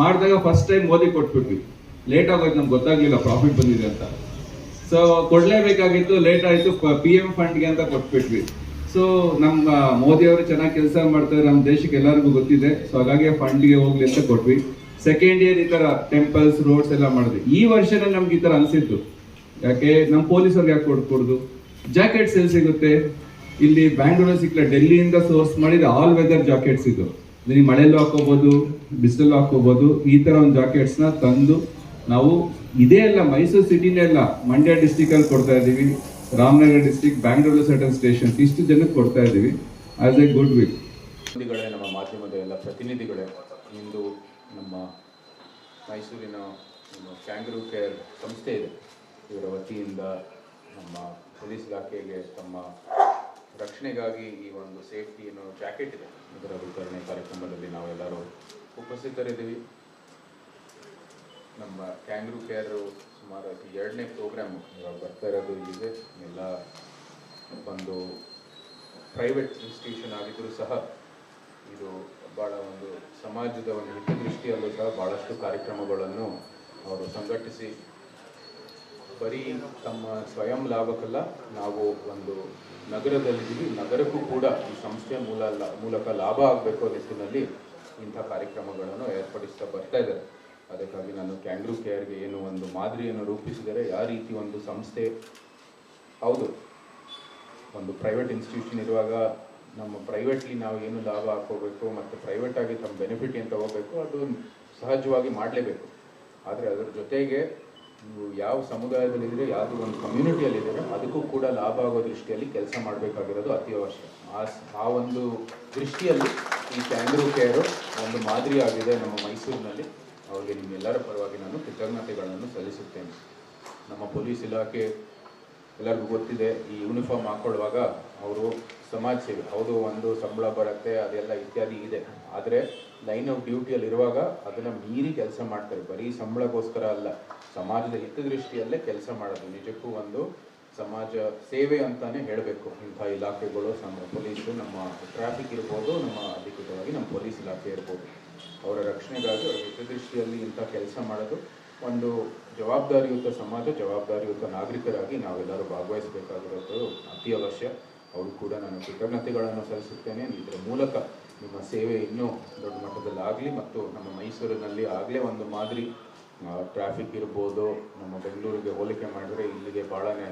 ಮಾಡಿದಾಗ first time Modi ಕೊಟ್ಬಿಟ್ವಿ. Late ಆಗೋಯ್ತು, ನಮ್ಗೆ ಗೊತ್ತಾಗ್ಲಿಲ್ಲ ಪ್ರಾಫಿಟ್ ಬಂದಿದೆ ಅಂತ. ಸೊ ಕೊಡ್ಲೇಬೇಕಾಗಿತ್ತು ಲೇಟ್ ಆಯಿತು, ಪಿ ಎಂ ಫಂಡ್ಗೆ ಅಂತ ಕೊಟ್ಬಿಟ್ವಿ. ಸೊ ನಮ್ಮ ಮೋದಿ ಅವರು ಚೆನ್ನಾಗಿ ಕೆಲಸ ಮಾಡ್ತಾರೆ ನಮ್ಮ ದೇಶಕ್ಕೆ ಎಲ್ಲರಿಗೂ ಗೊತ್ತಿದೆ. ಸೊ ಹಾಗಾಗಿ ಫಂಡ್ಗೆ ಹೋಗ್ಲಿ ಅಂತ ಕೊಟ್ವಿ. ಸೆಕೆಂಡ್ ಇಯರ್ ಈ ಥರ ಟೆಂಪಲ್ಸ್ ರೋಡ್ಸ್ ಎಲ್ಲ ಮಾಡಿದ್ವಿ. ಈ ವರ್ಷನೇ ನಮ್ಗೆ ಈ ಥರ ಅನಿಸಿದ್ದು. ಯಾಕೆ ನಮ್ಮ ಪೊಲೀಸರಿಗೆ ಯಾಕೆ ಕೊಡ್ಕೊಡ್ದು ಜಾಕೆಟ್ಸ್ ಎಲ್ಲಿ ಸಿಗುತ್ತೆ? ಇಲ್ಲಿ ಬ್ಯಾಂಗ್ಳೂರ್ ಸಿಕ್ಕಲ್ಲ ಡೆಲ್ಲಿಯಿಂದ ಸೋರ್ಸ್ ಮಾಡಿದ ಆಲ್ ವೆದರ್ ಜಾಕೆಟ್ಸ್ ಇದು. ನೀವು ಮಳೆಯಲ್ಲೂ ಹಾಕೋಬಹುದು ಬಿಸಿಲಲ್ಲೂ ಹಾಕೋಬಹುದು ಈ ತರ ಒಂದು ಜಾಕೆಟ್ಸ್ನ ತಂದು ನಾವು ಇದೇ ಅಲ್ಲ ಮೈಸೂರು ಸಿಟಿನೇ ಅಲ್ಲ, ಮಂಡ್ಯ ಡಿಸ್ಟಿಕ್ ಅಲ್ಲಿ ಕೊಡ್ತಾ ಇದೀವಿ Ramanagara district Bangalore certain station ಇಷ್ಟು ಜನಕ್ಕೆ ಕೊಡ್ತಾ ಇದೀವಿ ಆಸ್ ಎ ಗುಡ್ ಪ್ರತಿನಿಧಿಗಳೇ ನಮ್ಮ ಮಾಧ್ಯಮದ ಎಲ್ಲ ಪ್ರತಿನಿಧಿಗಳೇ, ಇಂದು ನಮ್ಮ ಮೈಸೂರಿನ ಕ್ಯಾಂಗ್ರೂ ಕೇರ್ ಸಂಸ್ಥೆ ಇದೆ. ಇವರ ವತಿಯಿಂದ ನಮ್ಮ ಪೊಲೀಸ್ ಇಲಾಖೆಗೆ ತಮ್ಮ ರಕ್ಷಣೆಗಾಗಿ ಈ ಒಂದು ಸೇಫ್ಟಿ ಅನ್ನೋ ಜಾಕೆಟ್ ಇದೆ. ಇದರ ವಿತರಣೆ ಕಾರ್ಯಕ್ರಮದಲ್ಲಿ ನಾವೆಲ್ಲರೂ ಉಪಸ್ಥಿತರಿದ್ದೀವಿ. ನಮ್ಮ ಕ್ಯಾಂಗ್ರೂ ಕೇರ್ ಸುಮಾರು ಎರಡನೇ ಪ್ರೋಗ್ರಾಮು ಇವಾಗ ಬರ್ತಾ ಇರೋದು ಇದೆ ಎಲ್ಲ ಒಂದು ಪ್ರೈವೇಟ್ ಇನ್ಸ್ಟಿಟ್ಯೂಷನ್ ಆಗಿದ್ದರೂ ಸಹ ಇದು ಭಾಳ ಒಂದು ಸಮಾಜದ ಒಂದು ಹಿತದೃಷ್ಟಿಯಲ್ಲೂ ಸಹ ಭಾಳಷ್ಟು ಕಾರ್ಯಕ್ರಮಗಳನ್ನು ಅವರು ಸಂಘಟಿಸಿ ಬರೀ ತಮ್ಮ ಸ್ವಯಂ ಲಾಭಕ್ಕಲ್ಲ, ನಾವು ಒಂದು ನಗರದಲ್ಲಿದ್ದೀವಿ. ನಗರಕ್ಕೂ ಕೂಡ ಈ ಸಂಸ್ಥೆಯ ಮೂಲ ಮೂಲಕ ಲಾಭ ಆಗಬೇಕು ನಿಟ್ಟಿನಲ್ಲಿ ಇಂಥ ಕಾರ್ಯಕ್ರಮಗಳನ್ನು ಏರ್ಪಡಿಸ್ತಾ ಬರ್ತಾ ಇದ್ದಾರೆ ಅದಕ್ಕಾಗಿ ನಾನು ಕ್ಯಾಂಗ್ರೂ ಕೇರ್ಗೆ ಏನು ಒಂದು ಮಾದರಿಯನ್ನು ರೂಪಿಸಿದರೆ ಯಾವ ರೀತಿ ಒಂದು ಸಂಸ್ಥೆ, ಹೌದು, ಒಂದು ಪ್ರೈವೇಟ್ ಇನ್ಸ್ಟಿಟ್ಯೂಷನ್ ಇರುವಾಗ ನಮ್ಮ ಪ್ರೈವೇಟ್ಲಿ ನಾವು ಏನು ಲಾಭ ಹಾಕೋಬೇಕು ಮತ್ತು ಪ್ರೈವೇಟಾಗಿ ತಮ್ಮ ಬೆನಿಫಿಟ್ ಏನು ತಗೋಬೇಕು, ಅದು ಸಹಜವಾಗಿ ಮಾಡಲೇಬೇಕು. ಆದರೆ ಅದರ ಜೊತೆಗೆ ನೀವು ಯಾವ ಸಮುದಾಯದಲ್ಲಿದ್ದೀರಿ, ಯಾವುದು ಒಂದು ಕಮ್ಯುನಿಟಿಯಲ್ಲಿದ್ದೀರೋ ಅದಕ್ಕೂ ಕೂಡ ಲಾಭ ಆಗೋ ದೃಷ್ಟಿಯಲ್ಲಿ ಕೆಲಸ ಮಾಡಬೇಕಾಗಿರೋದು ಅತಿ ಅವಶ್ಯ ಆ ಆ ಒಂದು ದೃಷ್ಟಿಯಲ್ಲಿ ಈ ಕ್ಯಾಂಗ್ರೂ ಕೇರು ಒಂದು ಮಾದರಿಯಾಗಿದೆ ನಮ್ಮ ಮೈಸೂರಿನಲ್ಲಿ. ಅವರಿಗೆ ನಿಮ್ಮೆಲ್ಲರ ಪರವಾಗಿ ನಾನು ಕೃತಜ್ಞತೆಗಳನ್ನು ಸಲ್ಲಿಸುತ್ತೇನೆ. ನಮ್ಮ ಪೊಲೀಸ್ ಇಲಾಖೆ ಎಲ್ಲರಿಗೂ ಗೊತ್ತಿದೆ, ಈ ಯೂನಿಫಾರ್ಮ್ ಹಾಕ್ಕೊಳ್ಳುವಾಗ ಅವರು ಸಮಾಜ ಸೇವೆ, ಹೌದು, ಒಂದು ಸಂಬಳ ಬರುತ್ತೆ, ಅದೆಲ್ಲ ಇತ್ಯಾದಿ ಇದೆ. ಆದರೆ ಲೈನ್ ಆಫ್ ಡ್ಯೂಟಿಯಲ್ಲಿ ಇರುವಾಗ ಅದನ್ನು ಮೀರಿ ಕೆಲಸ ಮಾಡ್ತಾರೆ. ಬರೀ ಸಂಬಳಕ್ಕೋಸ್ಕರ ಅಲ್ಲ. ಸಮಾಜದ ಹಿತದೃಷ್ಟಿಯಲ್ಲೇ ಕೆಲಸ ಮಾಡೋದು. ನಿಜಕ್ಕೂ ಒಂದು ಸಮಾಜ ಸೇವೆ ಅಂತಾನೆ ಹೇಳಬೇಕು. ಇಂಥ ಇಲಾಖೆಗಳು, ನಮ್ಮ ಪೊಲೀಸು, ನಮ್ಮ ಟ್ರಾಫಿಕ್ ಇರ್ಬೋದು, ನಮ್ಮ ಅಧಿಕೃತವಾಗಿ ನಮ್ಮ ಪೊಲೀಸ್ ಇಲಾಖೆ ಇರ್ಬೋದು. ಅವರ ರಕ್ಷಣೆಗಾಗಿ ಅವರ ಹಿತದೃಷ್ಟಿಯಲ್ಲಿ ಇಂಥ ಕೆಲಸ ಮಾಡೋದು ಒಂದು ಜವಾಬ್ದಾರಿಯುತ ಸಮಾಜ, ಜವಾಬ್ದಾರಿಯುತ ನಾಗರಿಕರಾಗಿ ನಾವೆಲ್ಲರೂ ಭಾಗವಹಿಸಬೇಕಾಗಿರೋದು ಅತಿ ಅವಶ್ಯ. ಅವರು ಕೂಡ ನಾನು ಕೃತಜ್ಞತೆಗಳನ್ನು ಸಲ್ಲಿಸುತ್ತೇನೆ. ಇದರ ಮೂಲಕ ನಿಮ್ಮ ಸೇವೆ ಇನ್ನೂ ದೊಡ್ಡ ಮಟ್ಟದಲ್ಲಿ ಆಗಲಿ ಮತ್ತು ನಮ್ಮ ಮೈಸೂರಿನಲ್ಲಿ ಆಗಲೇ ಒಂದು ಮಾದರಿ ಟ್ರಾಫಿಕ್ ಇರ್ಬೋದು, ನಮ್ಮ ಬೆಂಗಳೂರಿಗೆ ಹೋಲಿಕೆ ಮಾಡಿದರೆ ಇಲ್ಲಿಗೆ ಭಾಳನೇ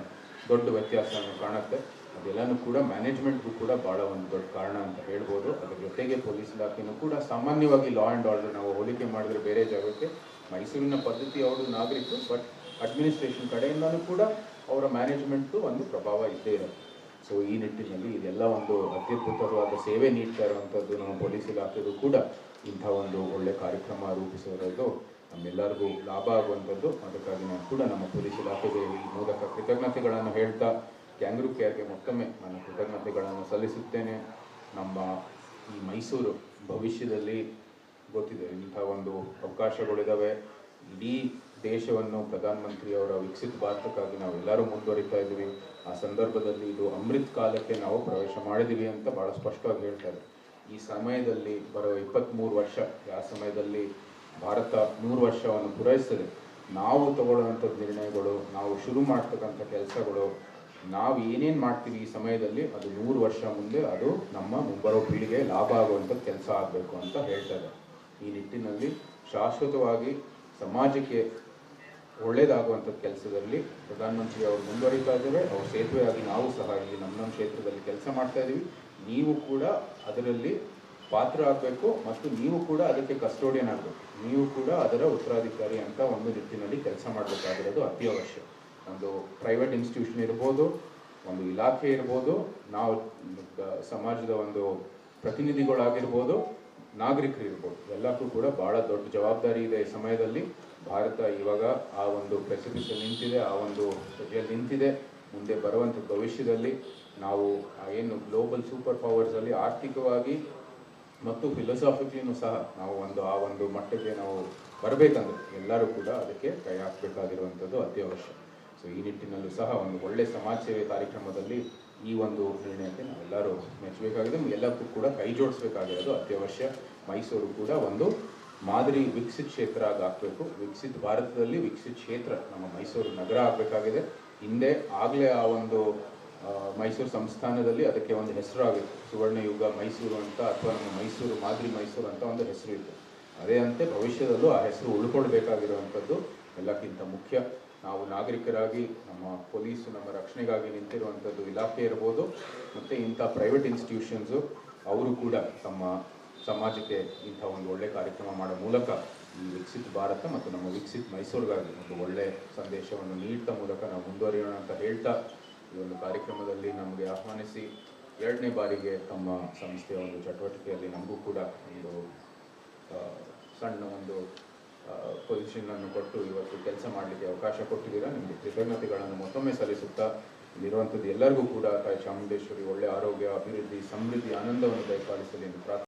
ದೊಡ್ಡ ವ್ಯತ್ಯಾಸವನ್ನು ಕಾಣುತ್ತೆ. ಅದೆಲ್ಲನೂ ಕೂಡ ಮ್ಯಾನೇಜ್ಮೆಂಟ್ಗೂ ಕೂಡ ಭಾಳ ಒಂದು ದೊಡ್ಡ ಕಾರಣ ಅಂತ ಹೇಳ್ಬೋದು. ಅದ್ರ ಜೊತೆಗೆ ಪೊಲೀಸ್ ಇಲಾಖೆನೂ ಕೂಡ ಸಾಮಾನ್ಯವಾಗಿ ಲಾ ಆ್ಯಂಡ್ ಆರ್ಡರ್ ನಾವು ಹೋಲಿಕೆ ಮಾಡಿದ್ರೆ ಬೇರೆ ಜಾಗಕ್ಕೆ. ಮೈಸೂರಿನ ಪದ್ಧತಿ ಅವರು ನಾಗರಿಕರು ಬಟ್ ಅಡ್ಮಿನಿಸ್ಟ್ರೇಷನ್ ಕಡೆಯಿಂದನೂ ಕೂಡ ಅವರ ಮ್ಯಾನೇಜ್ಮೆಂಟು ಒಂದು ಪ್ರಭಾವ ಇದ್ದೇ ಇರುತ್ತೆ. ಸೊ ಈ ನಿಟ್ಟಿನಲ್ಲಿ ಇದೆಲ್ಲ ಒಂದು ಅತ್ಯದ್ಭುತವಾದ ಸೇವೆ ನೀಡ್ತಾ ಇರುವಂಥದ್ದು ನಮ್ಮ ಪೊಲೀಸ್ ಇಲಾಖೆಗೂ ಕೂಡ ಇಂಥ ಒಂದು ಒಳ್ಳೆ ಕಾರ್ಯಕ್ರಮ ರೂಪಿಸಿರೋದು ನಮ್ಮೆಲ್ಲರಿಗೂ ಲಾಭ ಆಗುವಂಥದ್ದು. ಅದಕ್ಕಾಗಿ ನಾನು ಕೂಡ ನಮ್ಮ ಪೊಲೀಸ್ ಇಲಾಖೆಗೆ ಈ ಮೂಲಕ ಕೃತಜ್ಞತೆಗಳನ್ನು ಹೇಳ್ತಾ ಕ್ಯಾಂಗ್ರೂ ಕೇರ್ಗೆ ಮತ್ತೊಮ್ಮೆ ನಾನು ಕೃತಜ್ಞತೆಗಳನ್ನು ಸಲ್ಲಿಸುತ್ತೇನೆ. ನಮ್ಮ ಈ ಮೈಸೂರು ಭವಿಷ್ಯದಲ್ಲಿ ಗೊತ್ತಿದೆ, ಇಂಥ ಒಂದು ಅವಕಾಶಗಳಿದ್ದಾವೆ ಇಡೀ ದೇಶವನ್ನು ಪ್ರಧಾನಮಂತ್ರಿಯವರ ವಿಕಸಿತ ಭಾರತಕ್ಕಾಗಿ ನಾವೆಲ್ಲರೂ ಮುಂದುವರಿತಾ ಇದ್ದೀವಿ. ಆ ಸಂದರ್ಭದಲ್ಲಿ ಇದು ಅಮೃತ್ ಕಾಲಕ್ಕೆ ನಾವು ಪ್ರವೇಶ ಮಾಡಿದ್ದೀವಿ ಅಂತ ಭಾಳ ಸ್ಪಷ್ಟವಾಗಿ ಹೇಳ್ತಾರೆ ಈ ಸಮಯದಲ್ಲಿ ಬರೋ ಇಪ್ಪತ್ತ್ಮೂರು ವರ್ಷ, ಆ ಸಮಯದಲ್ಲಿ ಭಾರತ ನೂರು ವರ್ಷವನ್ನು ಪೂರೈಸ್ತದೆ. ನಾವು ತಗೊಳ್ಳುವಂಥ ನಿರ್ಣಯಗಳು, ನಾವು ಶುರು ಮಾಡ್ತಕ್ಕಂಥ ಕೆಲಸಗಳು, ನಾವು ಏನೇನು ಮಾಡ್ತೀವಿ ಈ ಸಮಯದಲ್ಲಿ, ಅದು ನೂರು ವರ್ಷ ಮುಂದೆ ಅದು ನಮ್ಮ ಮುಂಬರೋ ಪೀಳಿಗೆ ಲಾಭ ಆಗುವಂಥ ಕೆಲಸ ಆಗಬೇಕು ಅಂತ ಹೇಳ್ತಾರೆ ಈ ನಿಟ್ಟಿನಲ್ಲಿ ಶಾಶ್ವತವಾಗಿ ಸಮಾಜಕ್ಕೆ ಒಳ್ಳೆಯದಾಗುವಂಥ ಕೆಲಸದಲ್ಲಿ ಪ್ರಧಾನಮಂತ್ರಿ ಅವರು ಮುಂದುವರಿತಾ ಇದ್ದಾರೆ. ಅವ್ರ ಸೇತುವೆಯಾಗಿ ನಾವು ಸಹ ಇಲ್ಲಿ ನಮ್ಮ ನಮ್ಮ ಕ್ಷೇತ್ರದಲ್ಲಿ ಕೆಲಸ ಮಾಡ್ತಾ ಇದ್ದೀವಿ ನೀವು ಕೂಡ ಅದರಲ್ಲಿ ಪಾತ್ರ ಆಗಬೇಕು ಮತ್ತು ನೀವು ಕೂಡ ಅದಕ್ಕೆ ಕಸ್ಟೋಡಿಯನ್ ಆಗಬೇಕು. ನೀವು ಕೂಡ ಅದರ ಉತ್ತರಾಧಿಕಾರಿ ಅಂತ ಒಂದು ನಿಟ್ಟಿನಲ್ಲಿ ಕೆಲಸ ಮಾಡಬೇಕಾಗಿರೋದು ಅತಿ ಅವಶ್ಯ ಒಂದು ಪ್ರೈವೇಟ್ ಇನ್ಸ್ಟಿಟ್ಯೂಷನ್ ಇರ್ಬೋದು, ಒಂದು ಇಲಾಖೆ ಇರ್ಬೋದು, ನಾವು ಸಮಾಜದ ಒಂದು ಪ್ರತಿನಿಧಿಗಳಾಗಿರ್ಬೋದು, ನಾಗರಿಕರು ಇರ್ಬೋದು. ಎಲ್ಲಕ್ಕೂ ಕೂಡ ಬಹಳ ದೊಡ್ಡ ಜವಾಬ್ದಾರಿ ಇದೆ ಈ ಸಮಯದಲ್ಲಿ. ಭಾರತ ಇವಾಗ ಆ ಒಂದು ಪ್ರೆಸಿಪಿಸಲ್ಲಿ ನಿಂತಿದೆ, ಆ ಒಂದು ಸ್ಥಿತಿಯಲ್ಲಿ ನಿಂತಿದೆ. ಮುಂದೆ ಬರುವಂಥ ಭವಿಷ್ಯದಲ್ಲಿ ನಾವು ಏನು ಗ್ಲೋಬಲ್ ಸೂಪರ್ ಪವರ್ಸಲ್ಲಿ ಆರ್ಥಿಕವಾಗಿ ಮತ್ತು ಫಿಲಸಾಫಿಕ್ಲಿನೂ ಸಹ ನಾವು ಒಂದು, ಆ ಒಂದು ಮಟ್ಟಕ್ಕೆ ನಾವು ಬರಬೇಕಂದ್ರೆ ಎಲ್ಲರೂ ಕೂಡ ಅದಕ್ಕೆ ಕೈ ಹಾಕಬೇಕಾಗಿರುವಂಥದ್ದು ಅತ್ಯವಶ್ಯ. ಸೊ ಈ ನಿಟ್ಟಿನಲ್ಲೂ ಸಹ ಒಂದು ಒಳ್ಳೆ ಸಮಾಜ ಸೇವೆ ಕಾರ್ಯಕ್ರಮದಲ್ಲಿ ಈ ಒಂದು ನಿರ್ಣಯಕ್ಕೆ ನಾವೆಲ್ಲರೂ ಮೆಚ್ಚಬೇಕಾಗಿದೆ. ಎಲ್ಲಕ್ಕೂ ಕೂಡ ಕೈ ಜೋಡಿಸ್ಬೇಕಾಗಿರೋದು ಅತ್ಯವಶ್ಯ. ಮೈಸೂರು ಕೂಡ ಒಂದು ಮಾದರಿ ವಿಕ್ಸಿತ್ ಕ್ಷೇತ್ರ ಆಗಬೇಕು. ವಿಕ್ಸಿತ್ ಭಾರತದಲ್ಲಿ ವಿಕ್ಸಿತ್ ಕ್ಷೇತ್ರ ನಮ್ಮ ಮೈಸೂರು ನಗರ ಆಗಬೇಕಾಗಿದೆ. ಹಿಂದೆ ಆಗಲೇ ಆ ಒಂದು ಮೈಸೂರು ಸಂಸ್ಥಾನದಲ್ಲಿ ಅದಕ್ಕೆ ಒಂದು ಹೆಸರು ಆಗಿತ್ತು ಸುವರ್ಣ ಯುಗ ಮೈಸೂರು ಅಂತ ಅಥವಾ ನಮ್ಮ ಮೈಸೂರು, ಮಾದರಿ ಮೈಸೂರು ಅಂತ ಒಂದು ಹೆಸರು ಇತ್ತು. ಅದೇ ಅಂತೆ ಭವಿಷ್ಯದಲ್ಲೂ ಆ ಹೆಸರು ಉಳ್ಕೊಳ್ಬೇಕಾಗಿರುವಂಥದ್ದು ಎಲ್ಲಕ್ಕಿಂತ ಮುಖ್ಯ. ನಾವು ನಾಗರಿಕರಾಗಿ, ನಮ್ಮ ಪೊಲೀಸು ನಮ್ಮ ರಕ್ಷಣೆಗಾಗಿ ನಿಂತಿರುವಂಥದ್ದು ಇಲಾಖೆ ಇರ್ಬೋದು, ಮತ್ತು ಇಂಥ ಪ್ರೈವೇಟ್ ಇನ್ಸ್ಟಿಟ್ಯೂಷನ್ಸು ಅವರು ಕೂಡ ತಮ್ಮ ಸಮಾಜಕ್ಕೆ ಇಂಥ ಒಂದು ಒಳ್ಳೆ ಕಾರ್ಯಕ್ರಮ ಮಾಡೋ ಮೂಲಕ ಈ ವಿಕಸಿತ ಭಾರತ ಮತ್ತು ನಮ್ಮ ವಿಕಸಿತ ಮೈಸೂರಿಗಾಗಿ ಒಂದು ಒಳ್ಳೆ ಸಂದೇಶವನ್ನು ನೀಡ್ತಾ ಮೂಲಕ ನಾವು ಮುಂದುವರಿಯೋಣ ಅಂತ ಹೇಳ್ತಾ ಈ ಒಂದು ಕಾರ್ಯಕ್ರಮದಲ್ಲಿ ನಮಗೆ ಆಹ್ವಾನಿಸಿ ಎರಡನೇ ಬಾರಿಗೆ ತಮ್ಮ ಸಂಸ್ಥೆಯ ಒಂದು ಚಟುವಟಿಕೆಯಲ್ಲಿ ನಮಗೂ ಕೂಡ ಒಂದು ಸಣ್ಣ ಒಂದು ಪೊಸಿಷನನ್ನು ಕೊಟ್ಟು ಇವತ್ತು ಕೆಲಸ ಮಾಡಲಿಕ್ಕೆ ಅವಕಾಶ ಕೊಟ್ಟಿದ್ದೀರಾ? ನಿಮಗೆ ಕೃತಜ್ಞತೆಗಳನ್ನು ಮತ್ತೊಮ್ಮೆ ಸಲ್ಲಿಸುತ್ತಾ ಇಲ್ಲಿರುವಂಥದ್ದು ಎಲ್ಲರಿಗೂ ಕೂಡ ತಾಯಿ ಚಾಮುಂಡೇಶ್ವರಿ ಒಳ್ಳೆ ಆರೋಗ್ಯ, ಅಭಿವೃದ್ಧಿ, ಸಮೃದ್ಧಿ, ಆನಂದವನ್ನು ದಯಪಾಲಿಸಲಿ ಎಂದು ಪ್ರಾರ್ಥನೆ